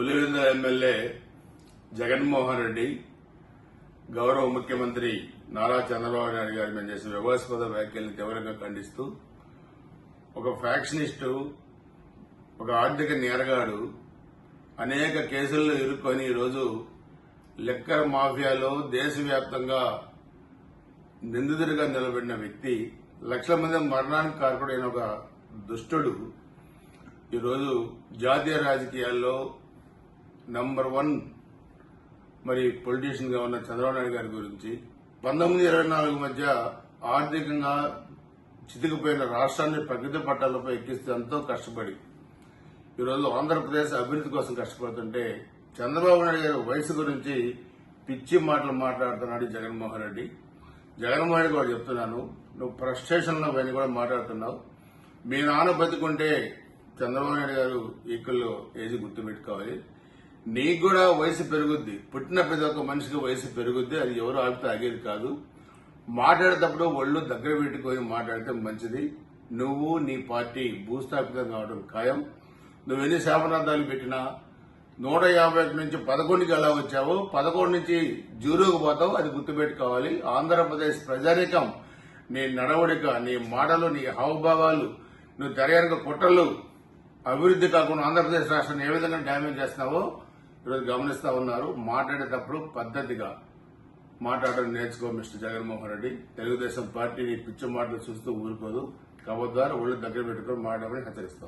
Pulivendula MLA Jaganmohan Reddy గౌరవ ముఖ్యమంత్రి నారా చంద్రబాబు నాయుడు గారి మీద చేసిన వివాదాస్పద వ్యాఖ్యలను తీవ్రంగా ఖండిస్తూ ఒక ఫ్యాక్షనిస్టు ఒక ఆర్థిక నేరగాడు అనేక కేసుల్లో ఇరుక్కొని ఈరోజు లెక్కర్ మాఫియాలో దేశవ్యాప్తంగా నిందితుడిగా నిలబడిన వ్యక్తి లక్షల మంది మరణానికి కారకుడైన ఒక దుష్టుడు. ఈరోజు జాతీయ రాజకీయాల్లో నంబర్ వన్ మరి పొలిటీషియన్గా ఉన్న చంద్రబాబు నాయుడు గారి గురించి. పంతొమ్మిది ఇరవై నాలుగు మధ్య ఆర్థికంగా చితికిపోయిన రాష్ట్రాన్ని ప్రగతి పట్టాలపై ఎక్కిస్తే ఎంతో కష్టపడి. ఈరోజు ఆంధ్రప్రదేశ్ అభివృద్ధి కోసం కష్టపడుతుంటే చంద్రబాబు నాయుడు గారి వయసు గురించి పిచ్చి మాటలు మాట్లాడుతున్నాడు జగన్మోహన్ రెడ్డి. జగన్మోహన్ రెడ్డి కూడా చెప్తున్నాను నువ్వు ఫ్రస్ట్రేషన్లో పైన కూడా మాట్లాడుతున్నావు. మీ నాన్న బతుకుంటే చంద్రబాబు నాయుడు గారు ఈక్వల్లో ఏజ్ గుర్తుపెట్టుకోవాలి? నీకు కూడా వయసు పెరుగుద్ది. పుట్టిన ప్రతి ఒక్క మనిషికి వయసు పెరుగుద్ది. అది ఎవరు ఆపితే ఆగేది కాదు. మాట్లాడేటప్పుడు ఒళ్ళు దగ్గర పెట్టుకొని మాట్లాడితే మంచిది. నువ్వు నీ పార్టీ భూస్థాపితం కావడం ఖాయం. నువ్వు ఎన్ని శాపనార్థాలు పెట్టినా నూట యాభై ఒకటి నుంచి పదకొండుకి ఎలా వచ్చావో పదకొండు నుంచి జూరుకు పోతావు అది గుర్తుపెట్టుకోవాలి. ఆంధ్రప్రదేశ్ ప్రజానికం నీ నడవడిక నీ మాటలు నీ హావభావాలు నువ్వు తెరయనక కుట్రలు అభివృద్ధి కాకుండా ఆంధ్రప్రదేశ్ రాష్ట్రాన్ని ఏ విధంగా డ్యామేజ్ చేస్తున్నావో ఈరోజు గమనిస్తా ఉన్నారు మాట్లాడేటప్పుడు పద్ధతిగా మాట్లాడడం నేర్చుకో మిస్టర్ జగన్మోహన్ రెడ్డి. తెలుగుదేశం పార్టీని పిచ్చి మాటలు చూస్తూ ఊరుకోదు. కబద్దారు ఒళ్ళు దగ్గర పెట్టుకుని మాట్లాడమని హెచ్చరిస్తా